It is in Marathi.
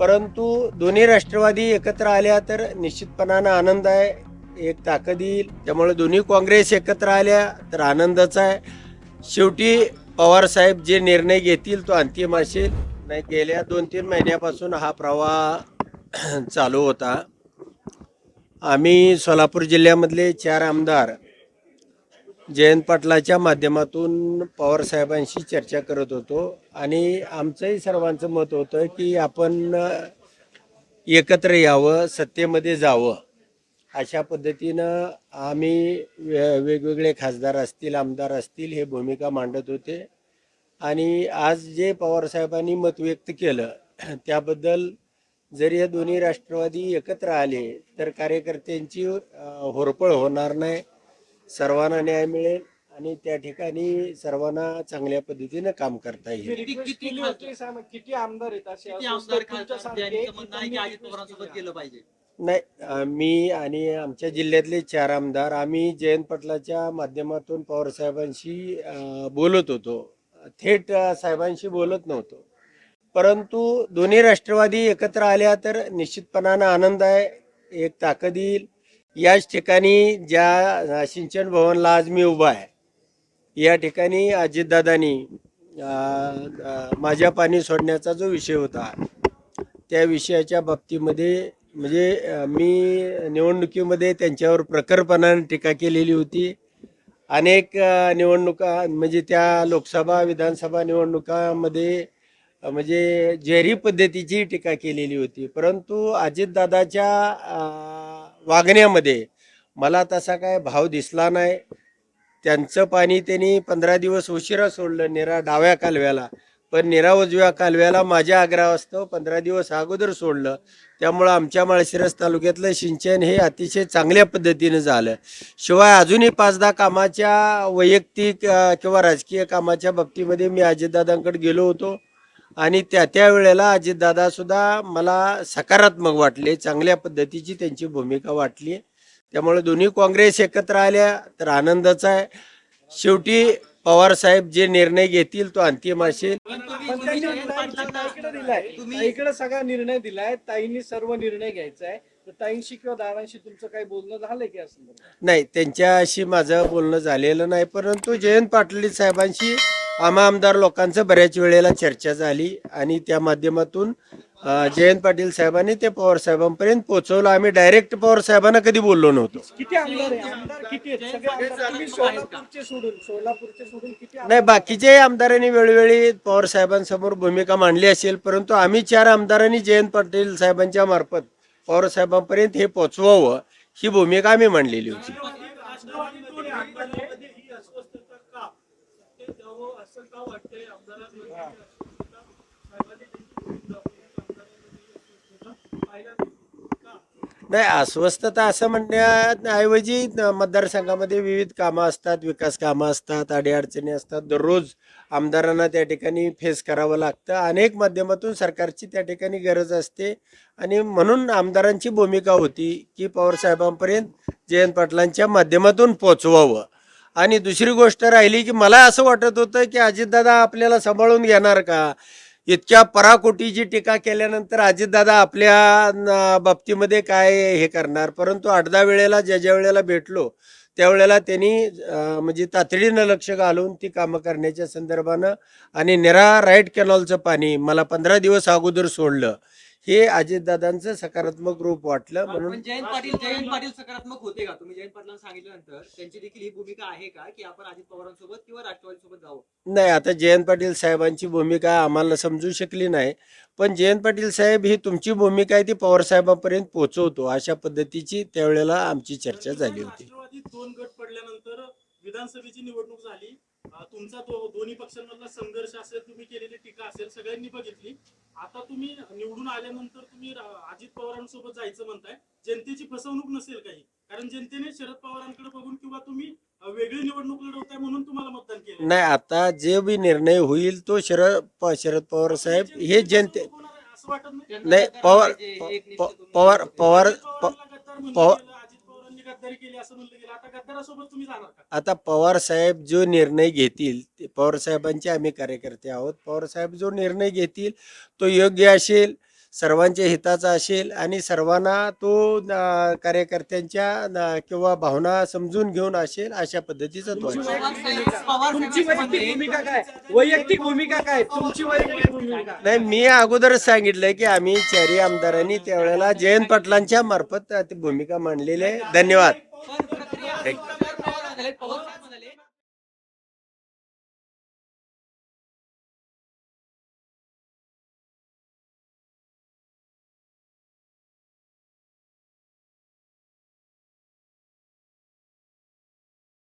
परंतु दोन्ही राष्ट्रवादी एकत्र आल्या तर निश्चितपणानं आनंद आहे. एक ताकद येईल. त्यामुळे दोन्ही काँग्रेस एकत्र आल्या तर आनंदच आहे. शेवटी पवारसाहेब जे निर्णय घेतील तो अंतिम असेल. नाही गेल्या दोन तीन महिन्यापासून हा प्रवाह चालू होता. आम्ही सोलापूर जिल्ह्यामधले चार आमदार जयंत पाटलाच्या माध्यमातून पवार साहेबांशी चर्चा करत होतो. आणि आमचंही सर्वांचं मत होतं की आपण एकत्र यावं सत्तेमध्ये जावं. अशा पद्धतीनं आम्ही वे वेगवेगळे खासदार असतील आमदार असतील हे भूमिका मांडत होते. आणि आज जे पवारसाहेबांनी मत व्यक्त केलं त्याबद्दल जर या दोन्ही राष्ट्रवादी एकत्र आले तर कार्यकर्त्यांची होरपळ होणार नाही. सर्वांना न्याय मिळेल आणि त्या ठिकाणी सर्वांना चांगल्या पद्धतीनं काम करता येईल. किती- साहेब, आमदार आहेत असे? किती अस्वस्थ आमदार तुमच्या खासदार? सारखे त्यांचं म्हणणं आहे की त्यांनी अजित request पवारांसोबत केली. गेलं पाहिजे. नाही मी आणि आमच्या जिल्ह्यातले चार आमदार आम्ही जयंत पाटलाच्या माध्यमातून पवार साहेबांशी अ, बोलत होतो. थेट अ, साहेबांशी बोलत नव्हतो. परंतु दोन्ही राष्ट्रवादी एकत्र आल्या तर निश्चितपणानं आनंद आहे एक ताकद येईल. याच ठिकाणी ज्या सिंचन भवनला आज मी उभा आहे या ठिकाणी अजितदादानी माझ्या पाणी सोडण्याचा जो विषय होता त्या विषयाच्या बाबतीमध्ये म्हणजे मी निवडणुकीमध्ये त्यांच्यावर प्रखरपणाने टीका केलेली होती. अनेक निवडणुका म्हणजे त्या लोकसभा विधानसभा निवडणुकामध्ये म्हणजे जेरी पद्धतीची टीका केलेली होती. परंतु अजितदादाच्या वागण्यामध्ये. मला तसा काय भाव दिसला नाही. त्यांचं पाणी त्यांनी पंधरा दिवस उशिरा सोडलं निरा डाव्या कालव्याला. पण निरा उजव्या कालव्याला माझ्या आग्रहास्तव पंधरा दिवस अगोदर सोडलं. त्यामुळं आमच्या माळशिरस तालुक्यातलं सिंचन हे अतिशय चांगल्या पद्धतीनं झालं. शिवाय अजूनही पाच दहा कामाच्या वैयक्तिक किंवा राजकीय कामाच्या बाबतीमध्ये मी अजितदादांकडे गेलो होतो. आणि त्या त्या वेळेला अजितदादा सुद्धा मला सकारात्मक वाटले चांगल्या पद्धतीची त्यांची भूमिका वाटली. त्यामुळे दोन्ही काँग्रेस एकत्र आल्या तर आनंदच आहे. शेवटी पवार साहेब जे निर्णय घेतील तो अंतिम असेल. तुम्ही- ताईकडे सगळा निर्णय दिलाय. ताईंनी सर्व निर्णय घ्यायचा आहे. तर ताईंशी किंवा दादांशी तुमचं काही बोलणं झालंय की असं नाही त्यांच्याशी माझं बोलणं झालेलं नाही. परंतु जयंत पाटील साहेबांशी आम्हा आमदार लोकांचं बऱ्याच वेळेला चर्चा झाली आणि त्या माध्यमातून जयंत पाटील साहेबांनी ते पवार साहेबांपर्यंत पोहोचवलं. आम्ही डायरेक्ट पवार साहेबांना कधी बोललो नव्हतो. किती आमदार आहे? आमदार किती आहेत? सगळे आमदार तुम्ही सोलापूरचे सोडून सोलापूरचे सोडून किती आमदार नाही बाकीच्याही आमदारांनी वेळोवेळी पवार साहेबांसमोर भूमिका मांडली असेल परंतु आम्ही चार आमदारांनी जयंत पाटील साहेबांच्या मार्फत पवार साहेबांपर्यंत हे पोचवावं ही भूमिका आम्ही मांडलेली होती राष्ट्रवादीतून आमदारांमध्ये ही अस्वस्थता का त्यावर असं का वाटतंय आमदारांमध्ये ही अस्वस्थता साहेबांनी त्यांची भूमिका दाखवली, आमदारांमध्ये ही अस्वस्थता पाहायला मिळते. का नाही अस्वस्थता असं म्हणण्याऐवजी मतदारसंघामध्ये विविध कामं असतात विकास कामं असतात अडीअडचणी असतात. दररोज आमदारांना त्या ठिकाणी फेस करावं लागतं. अनेक माध्यमातून सरकारची त्या ठिकाणी गरज असते. आणि म्हणून आमदारांची भूमिका होती की पवारसाहेबांपर्यंत जयंत पाटलांच्या माध्यमातून पोचवावं. आणि दुसरी गोष्ट राहिली की मला असं वाटत होतं की अजितदादा आपल्याला सांभाळून घेणार का? इतक्या पराकोटीची टीका केल्यानंतर अजितदादा आपल्या न, बाबतीमध्ये काय हे करणार? परंतु अडदा वेळेला ज्या ज्या वेळेला भेटलो त्यावेळेला त्यांनी म्हणजे तातडीनं लक्ष घालून ती कामं करण्याच्या संदर्भानं आणि निरा राईट कॅनॉलचं पाणी मला पंधरा दिवस अगोदर सोडलं. हे अजितदादांचं सकारात्मक रूप वाटलं म्हणून पण जयंत पाटील जयंत पाटील सकारात्मक होते का? तुम्ही जयंत पाटलांना सांगितल्यानंतर त्यांची देखील ही भूमिका आहे का की आपण अजित पवारांसोबत किंवा राष्ट्रवादी सोबत जावं? नाही आता जयंत पाटील साहेबांची भूमिका आम्हाला समजू शकली नाही पण जयंत पाटील साहेब ही तुमची भूमिका आहे ती पवार साहेबांपर्यंत पोहोचवतो अशा पद्धतीची त्यावेळेला आमची चर्चा झाली होती. दोन गट पडल्यानंतर विधानसभेची निवडणूक झाली. तुमचा तो दोन्ही पक्षांमधला संघर्ष असेल तुम्ही केलेली टीका असेल सगळ्यांनी बघितली. आता तुम्ही निवडून आल्यानंतर तुम्ही अजित पवारांसोबत जायचं म्हणताय. जनतेची फसवणूक नसेल काही. कारण जनतेने शरद पवारांकडे बघून किंवा तुम्ही वेगळी निवडणूक लढवताय म्हणून तुम्हाला मतदान केलं नाही आता जे बी निर्णय होईल तो शरद शरद पवार साहेब हे जनते असं वाटत नाही? नाही पवार पवार पवार पवार- गद्दारी केली असं म्हणलं गेलं. आता गद्दारासोबत तुम्ही जाणार का? आता पवार साहेब जो निर्णय घेतील ते पवार साहेबांचे आम्ही कार्यकर्ते आहोत. पवार साहेब जो निर्णय घेतील तो योग्य असेल सर्वांच्या हिताचा असेल आणि सर्वांना तो कार्यकर्त्यांच्या किंवा भावना समजून घेऊन असेल अशा पद्धतीचा तो वैयक्तिक भूमिका काय? तुमची नाही मी अगोदरच सांगितलंय की आम्ही चारी आमदारांनी त्यावेळेला जयंत पाटलांच्या मार्फत भूमिका मांडलेली आहे. धन्यवाद.